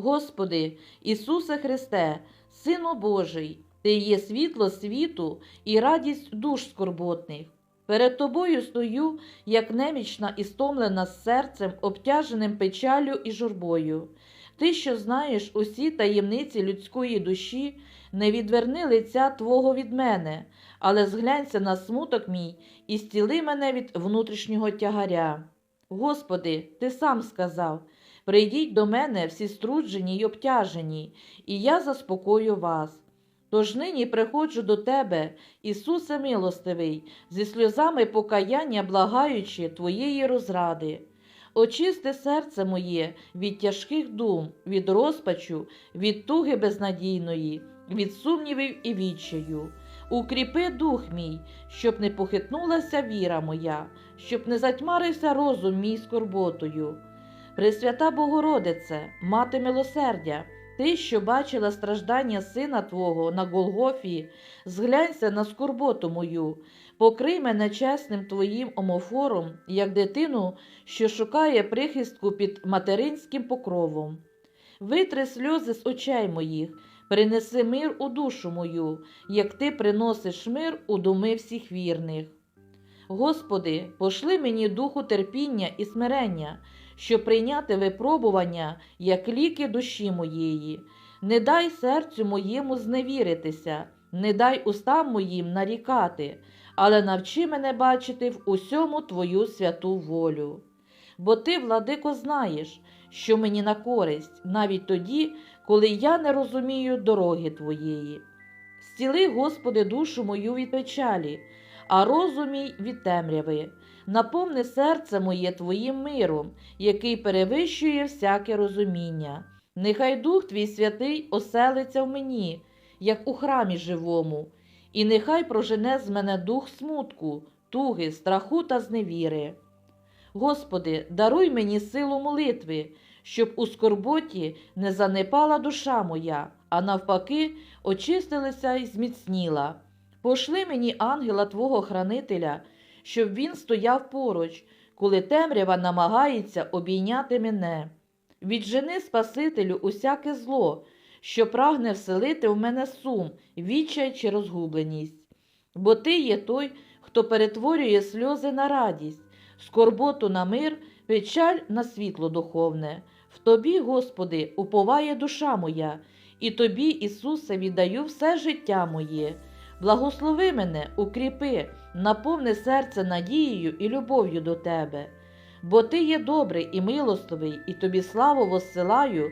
Господи, Ісусе Христе, Сину Божий, Ти є світло світу і радість душ скорботних. Перед Тобою стою, як немічна і стомлена з серцем, обтяженим печалю і журбою. Ти, що знаєш усі таємниці людської душі, не відверни лиця Твого від мене, але зглянься на смуток мій і зціли мене від внутрішнього тягаря. Господи, Ти сам сказав: прийдіть до мене всі струджені й обтяжені, і я заспокою вас. Тож нині приходжу до Тебе, Ісусе милостивий, зі сльозами покаяння благаючи Твоєї розради. Очисти серце моє від тяжких дум, від розпачу, від туги безнадійної, від сумнівів і відчаю. Укріпи дух мій, щоб не похитнулася віра моя, щоб не затьмарився розум мій скорботою. Пресвята Богородице, мати милосердя, ти, що бачила страждання сина Твого на Голгофі, зглянься на скорботу мою, покрий мене чесним Твоїм омофором, як дитину, що шукає прихистку під материнським покровом. Витри сльози з очей моїх, принеси мир у душу мою, як ти приносиш мир у думи всіх вірних. Господи, пошли мені духу терпіння і смирення, щоб прийняти випробування, як ліки душі моєї. Не дай серцю моєму зневіритися, не дай устам моїм нарікати, але навчи мене бачити в усьому Твою святу волю. Бо ти, владико, знаєш, що мені на користь, навіть тоді, коли я не розумію дороги Твоєї. Зціли, Господи, душу мою від печалі, а розум мій від темряви. Наповни серце моє Твоїм миром, який перевищує всяке розуміння. Нехай Дух Твій святий оселиться в мені, як у храмі живому, і нехай прожене з мене дух смутку, туги, страху та зневіри. Господи, даруй мені силу молитви, щоб у скорботі не занепала душа моя, а навпаки, очистилася і зміцніла. Пошли мені ангела Твого хранителя, щоб він стояв поруч, коли темрява намагається обійняти мене. Віджени Спасителю усяке зло, що прагне вселити в мене сум, відчай чи розгубленість. Бо ти є той, хто перетворює сльози на радість, скорботу на мир, печаль на світло духовне. В тобі, Господи, уповає душа моя, і тобі, Ісусе, віддаю все життя моє. Благослови мене, укріпи, наповни серце надією і любов'ю до Тебе. Бо Ти є добрий і милостивий, і тобі славу воссилаю